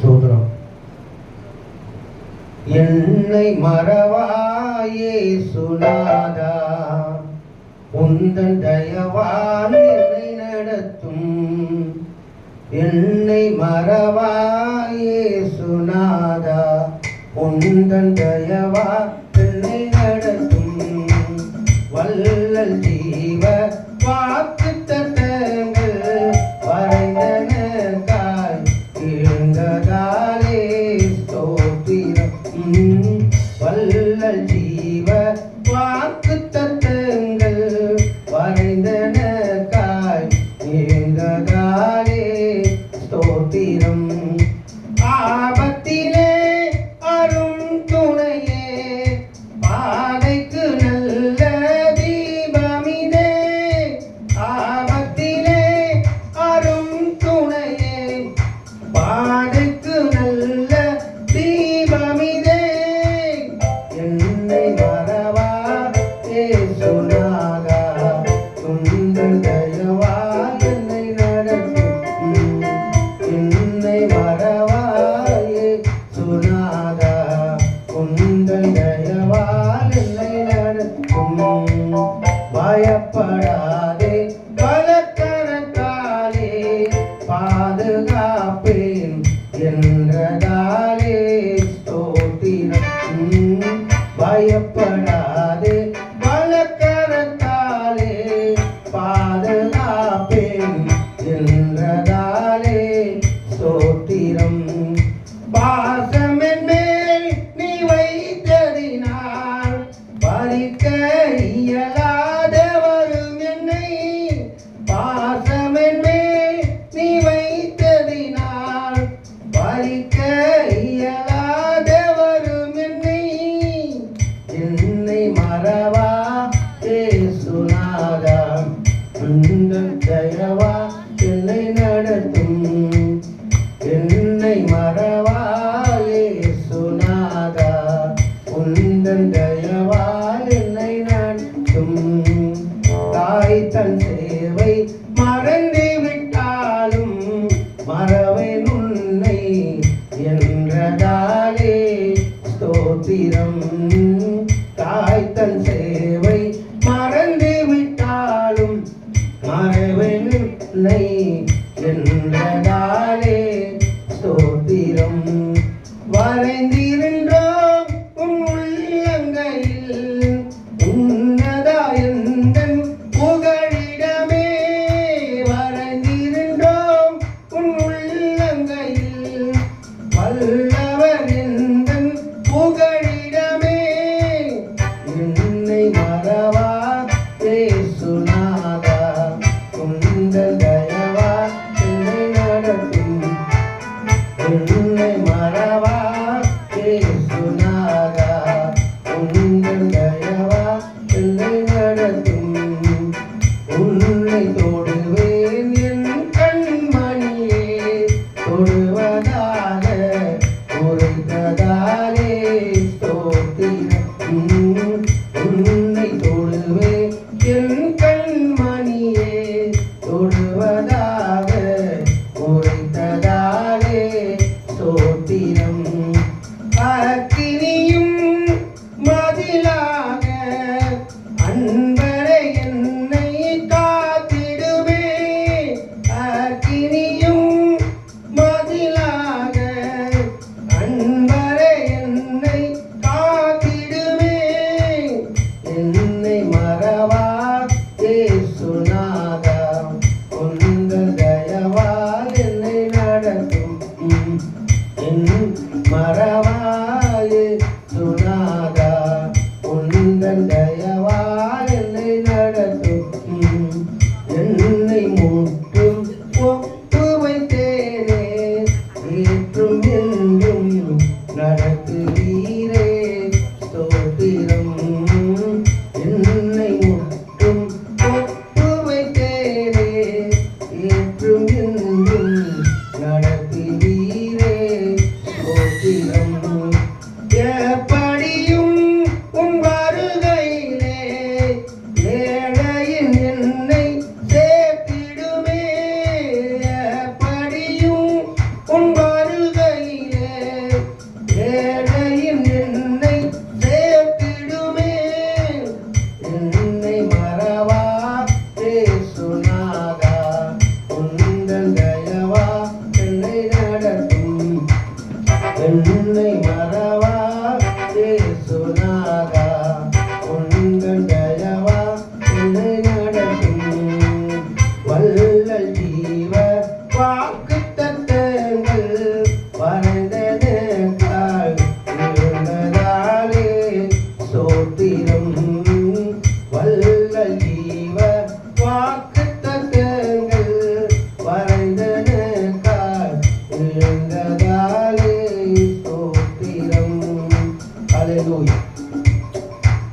ஸ்தோத்திரம். என்னை மறவாயே சுனாதா உந்தன் தயவால் என்னை நடத்தும். என்னை மறவாயே சுனாதா உந்தன் தயவா என்னை நடத்தும். வல்லல் ஜீவ வல்லல் ஜீவ வாக்கு தத்தங்கள் வரைந்தனக்காய் இருந்ததாலே ஸ்தோத்திரம். பறிக்க இயலாத வரும் என்னை என்னை மறவா? ஏசுநாதா உங்கள் தயவா என்னை நடத்தும் என்னை மறவாயே சுனாதா உந்தன் தயவால் என்னை நடத்தும். தாய் தன் ஸ்தோத்திரம் தாய் தன் சேவை உன்னை மறவா